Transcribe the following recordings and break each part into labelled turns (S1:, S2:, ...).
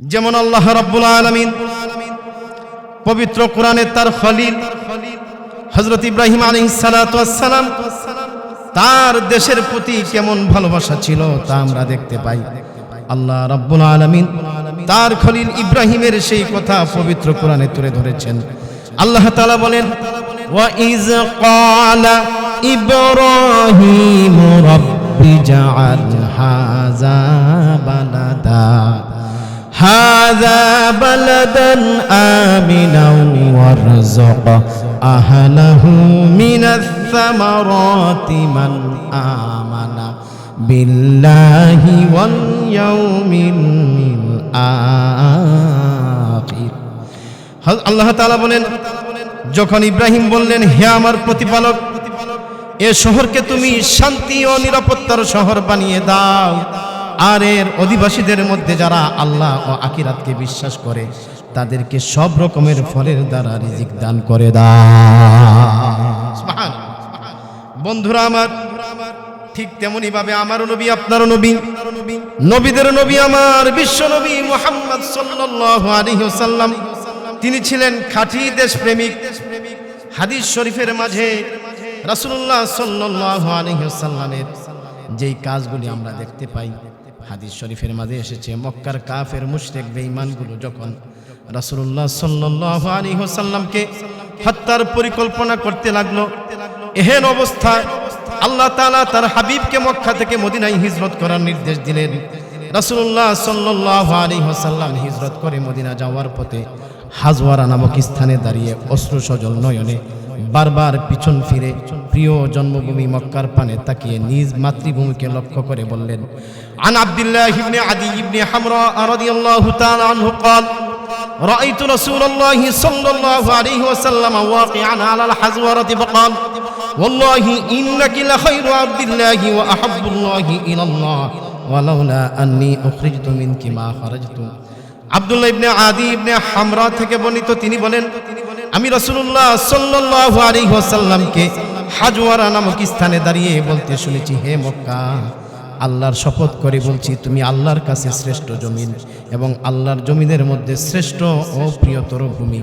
S1: যেমন আল্লাহ রাব্বুল আলামিন পবিত্র কোরআনে তার খলিল হজরত ইব্রাহিম সালাতু সালাম তার দেশের প্রতি কেমন ভালোবাসা ছিল তা আমরা দেখতে পাই। আল্লাহ রাব্বুল আলামিন তার খলিল ইব্রাহিমের সেই কথা পবিত্র কোরআনে তুলে ধরেছেন। আল্লাহ তাআলা বলেন ওয়াইজ ক্বালা ইব্রাহিম রাব্বি জাআল হাযা বালাদা। هذا بلدا آمنا وارزق أهله من الثمرات من آمن بالله واليوم الآخر আল্লাহ তাআলা বলেন যখন ইব্রাহিম বললেন হে আমার প্রতিপালক এ শহরকে তুমি শান্তি ও নিরাপত্তার শহর বানিয়ে দাও আর এর অধিবাসীদের মধ্যে যারা আল্লাহ ও আকিরাতকে বিশ্বাস করে, তাদেরকে সব রকমের ফলের দ্বারা রিজিক দান করে দাও। বন্ধুরা আমার, ঠিক তেমনি ভাবে আমারও নবী, আপনারও নবী, নবীদের নবী আমার, বিশ্ব নবী মোহাম্মদ ওয়াসাল্লাম, তিনি ছিলেন খাঁটি দেশপ্রেমিক, হাদিস শরীফের মাঝে রাসূলুল্লাহ সাল্লাল্লাহু আলাইহি ওয়াসাল্লামের যেই কাজগুলি আমরা দেখতে পাই হাদিস শরীফের মাঝে এসেছে, মক্কার কাফের মুশরিক বেঈমানগুলো যখন রাসূলুল্লাহ সাল্লাল্লাহু আলাইহি ওয়াসাল্লামকে হত্যার পরিকল্পনা করতে লাগল, এহেন অবস্থায় আল্লাহ তাআলা তার হাবিবকে মক্কা থেকে মদিনায় হিজরত করার নির্দেশ দিলেন। রাসূলুল্লাহ সাল্লাল্লাহু আলাইহি ওয়াসাল্লাম হিজরত করে মদিনা যাওয়ার পথে হাজওয়ারা নামক স্থানে দাঁড়িয়ে অশ্রু সজল নয়নে বারবার পিছন ফিরে প্রিয় জন্মভূমি মক্কার পানে তাকিয়ে নিজ মাতৃভূমিকে লক্ষ্য করে বললেন আন আব্দুল্লাহ ইবনে আদি ইবনে হামরা রাদিয়াল্লাহু তাআলা আনহু قال رأيت رسول الله صلى الله عليه وسلم واقعا على الحزورة فقال والله إنك لخير عبد الله وأحب الله إلى الله ولولا أني أخرجت منك ما خرجت আব্দুল্লাহ ইবনে আদি ইবনে হামরা থেকে বর্ণিত তিনি বলেন আমি রাসূলুল্লাহ সাল্লাল্লাহু আলাইহি ওয়াসাল্লামকে হাজওয়ারা নামক স্থানে দাঁড়িয়ে বলতে শুনেছি, হে মক্কা, আল্লাহর শপথ করে বলছি, তুমি আল্লাহর কাছে শ্রেষ্ঠ জমিন এবং আল্লাহর জমিনের মধ্যে শ্রেষ্ঠ ও প্রিয়তর ভূমি।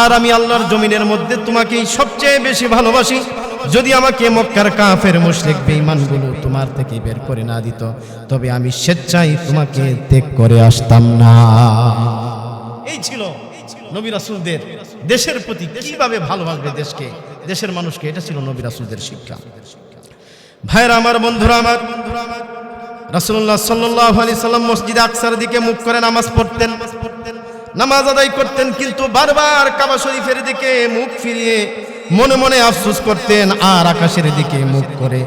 S1: আর আমি আল্লাহর জমিনের মধ্যে তোমাকেই সবচেয়ে বেশি ভালোবাসি। যদি আমাকে মক্কার কাফের মুশরিক বেঈমানগুলো তোমার থেকে বের করে না দিত, তবে আমি স্বেচ্ছায় তোমাকে ত্যাগ করে আসতাম না। এই ছিল নবী রাসুলদের দেশের প্রতি কীভাবে ভালোবাসবে দেশকে, দেশের মানুষকে, এটা ছিল নবী রাসূলদের শিক্ষা। ভাইরা আমার, বন্ধুরা আমার, রাসূলুল্লাহ সাল্লাল্লাহু আলাইহি সাল্লাম মসজিদে আকসার দিকে মুখ করে নামাজ পড়তেন। নামাজ আদায় করতেন, কিন্তু বারবার কাবা শরীফের দিকে মুখ ফিরিয়ে মনে মনে আফসুস করতেন, আর আকাশের দিকে মুখ করে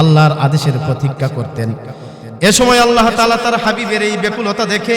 S1: আল্লাহর আদেশের প্রতীক্ষা করতেন। এ সময় আল্লাহ তালা তার হাবিবের এই ব্যাকুলতা দেখে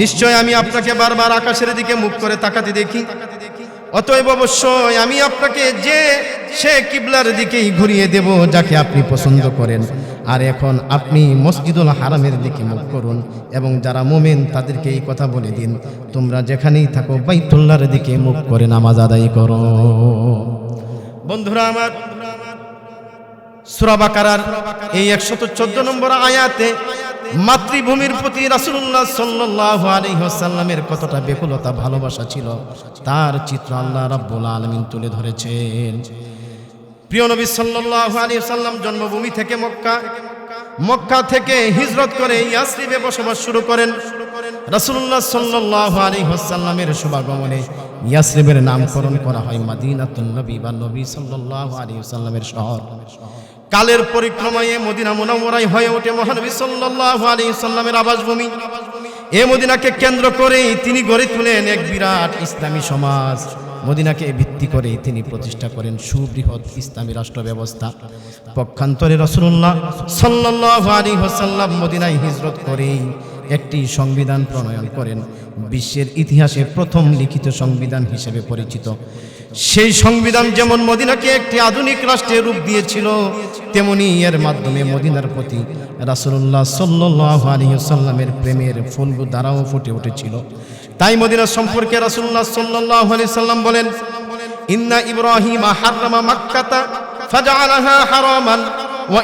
S1: নিশ্চয় আমি আপনাকে বারবার আকাশের দিকে মুখ করে তাকাতে দেখি। অতএব অবশ্যই আমি আপনাকে যে, সে কিবলার দিকেই ঘুরিয়ে দেব, যাকে আপনি পছন্দ করেন। আর এখন আপনি মসজিদুল হারামের দিকে মুখ করুন এবং যারা মোমেন, তাদেরকে এই কথা বলে দিন, তোমরা যেখানেই থাকো বাইতুল্লার দিকে মুখ করে নামাজ আদায় করো। বন্ধুরা আমার সুরাবাকার এই একশত চোদ্দ নম্বর আয়াতে মাতৃভূমির প্রতি রাসূলুল্লাহ সাল্লাল্লাহু আলাইহি কতটা বেকুলতা, ভালোবাসা ছিল, তার চিত্র আল্লাহ রাব্বুল আলামিন তুলে ধরেছেন। প্রিয় নবী সাল্লাল্লাহু আলাইহি জন্মভূমি থেকে মক্কা মক্কা থেকে হিজরত করে ইয়াসরিবে বসবাস শুরু করেন। রাসূলুল্লাহ সাল্লাল্লাহু আলাইহি ওয়াসাল্লামের শুভাগমনে ইয়াসরিবের নামকরণ করা হয় মাদিনাতুন নবী বা নবী সাল্লাল্লাহু আলাইহি ওয়াসাল্লামের শহর। কালের পরিক্রমায় মদিনা মুনাওয়ারায় হয়ে ওঠে মহানবী সাল্লাল্লাহু আলাইহি সাল্লামের আবাসভূমি। এ মদিনাকে কেন্দ্র করেই তিনি গড়ে তুলেন এক বিরাট ইসলামী সমাজ। মদিনাকে ভিত্তি করে তিনি প্রতিষ্ঠা করেন সুবৃহৎ ইসলামী রাষ্ট্র ব্যবস্থা। পক্ষান্তরে রসুল্লাহ সাল্লাহ আলী হোসাল্লাম মদিনায় হিজরত করেই একটি সংবিধান প্রণয়ন করেন। বিশ্বের ইতিহাসে প্রথম লিখিত সংবিধান হিসেবে পরিচিত। সেই সংবিধান যেমন মদিনাকে একটি আধুনিক রাষ্ট্রে রূপ দিয়েছিল, তেমনি এর মাধ্যমে মদিনার প্রতি রাসুল্লাহ সাল্লাহ আলহিসাল্লামের প্রেমের ফুলগু দ্বারাও ফুটে উঠেছিল। তাই মদিনা সম্পর্কে রাসুল্লাহ সাল্লাহ আলি সাল্লাম বলেন, ইন্না ইব্রাহিম হাররামা ওয়া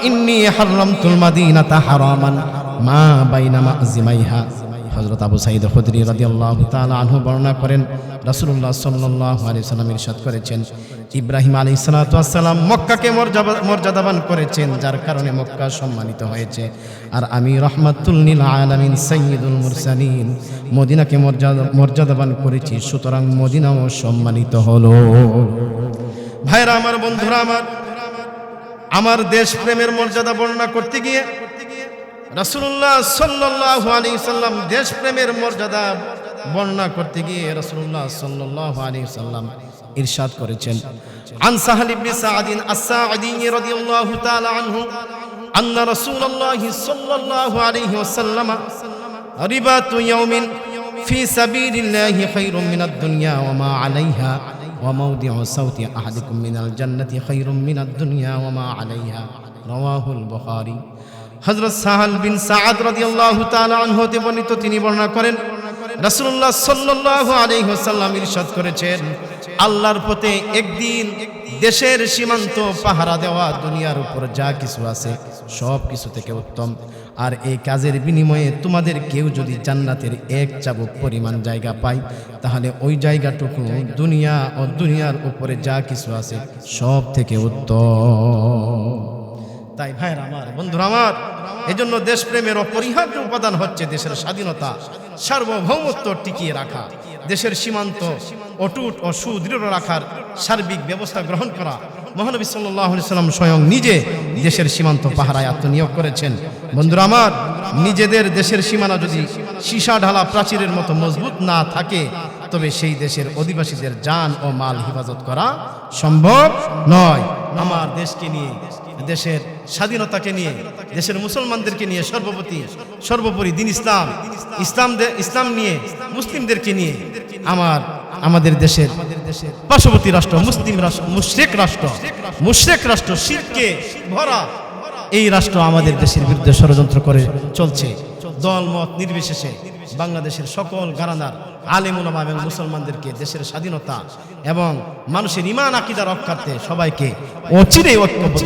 S1: মা বাইনা মাযিমাইহা হযরত আবু সাঈদ খুদরি রাদিয়াল্লাহু তাআলা আনহু বর্ণনা করেন, রাসূলুল্লাহ সাল্লাল্লাহু আলি সাল্লাম ইরশাদ করেছেন। ইব্রাহিম আলাইহিস সালাতু ওয়াসসালাম মক্কাকে মর্যাদা- মর্যাদাবান করেছেন, যার কারণে মক্কা সম্মানিত হয়েছে। আর আমি রহমাতুল লিল আলামিন, সাইয়্যিদুল মুরসালিন, মদিনাকে মর্যাদা, মর্যাদাবান করেছি, সুতরাং মদিনাও সম্মানিত হলো। ভাইরা, আমার বন্ধুরা, আমার আমার দেশ প্রেমের মর্যাদা বর্ণনা করতে গিয়ে রাসূলুল্লাহ সাল্লাল্লাহু আলাইহি সাল্লাম দেশ প্রেমের মর্যাদা বর্ণনা করতে গিয়ে রাসূলুল্লাহ সাল্লাল্লাহু আলাইহি সাল্লাম ইরশাদ করেছেন আন সাহাল ইবনে সাআদিন আস-সাঈদি রাদিয়াল্লাহু তাআলা আনহু আন্না রাসূলুল্লাহ সাল্লাল্লাহু আলাইহি ওয়াসাল্লাম রিবাতু ইয়াউমিন ফি সাবিলিল্লাহি খায়রুম মিনাদ দুনিয়া ওয়া মা আলাইহা وموضع صوت أحدكم من الجنة خير من الدنيا وما عليها رواه البخاري হযরত সাহাল বিন তাআলা আনহু হতে বর্ণিত তিনি বর্ণনা করেন, রাসূলুল্লাহ সাল্লাল্লাহু আলাইহি ওয়াসাল্লাম ইরশাদ করেছেন, আল্লাহর পথে একদিন দেশের সীমান্ত পাহারা দেওয়া দুনিয়ার উপর যা কিছু আছে সব কিছু থেকে উত্তম। আর এই কাজের বিনিময়ে তোমাদের কেউ যদি জান্নাতের এক চাবুক পরিমাণ জায়গা পায়, তাহলে ওই জায়গাটুকু দুনিয়া ও দুনিয়ার উপরে যা কিছু আছে সব থেকে উত্তম। তাই ভাইয়ের আমার, বন্ধুরা আমার, এজন্য দেশপ্রেমের অপরিহার্য উপাদান হচ্ছে দেশের স্বাধীনতা, সার্বভৌমত্ব টিকিয়ে রাখা, দেশের সীমান্ত অটুট ও সুদৃঢ় রাখার সার্বিক ব্যবস্থা গ্রহণ করা। মহানবী সাল্লাহ সাল্লাম স্বয়ং নিজে দেশের সীমান্ত পাহারায় আত্মনিয়োগ করেছেন। বন্ধুরা আমার, নিজেদের দেশের সীমানা যদি সীসা ঢালা প্রাচীরের মতো মজবুত না থাকে, তবে সেই দেশের অধিবাসীদের যান ও মাল হেফাজত করা সম্ভব নয়। আমার দেশকে নিয়ে দেশের স্বাধীনতাকে নিয়ে, দেশের মুসলমানদেরকে নিয়ে সর্বপতি, সর্বোপরি দিন ইসলাম ইসলাম ইসলাম নিয়ে, মুসলিমদেরকে নিয়ে আমার, আমাদের দেশের পার্শ্ববর্তী রাষ্ট্র, মুসলিম রাষ্ট্র, মুশরিক রাষ্ট্র মুশরিক রাষ্ট্র, শিরকে ভরা এই রাষ্ট্র আমাদের দেশের বিরুদ্ধে ষড়যন্ত্র করে চলছে। দল, মত নির্বিশেষে বাংলাদেশের সকল গারানার, আলেম ওলামা এবং মুসলমানদেরকে দেশের স্বাধীনতা এবং মানুষের ইমান আকিদা রক্ষার্থে সবাইকে অচিরে ঐক্যবদ্ধ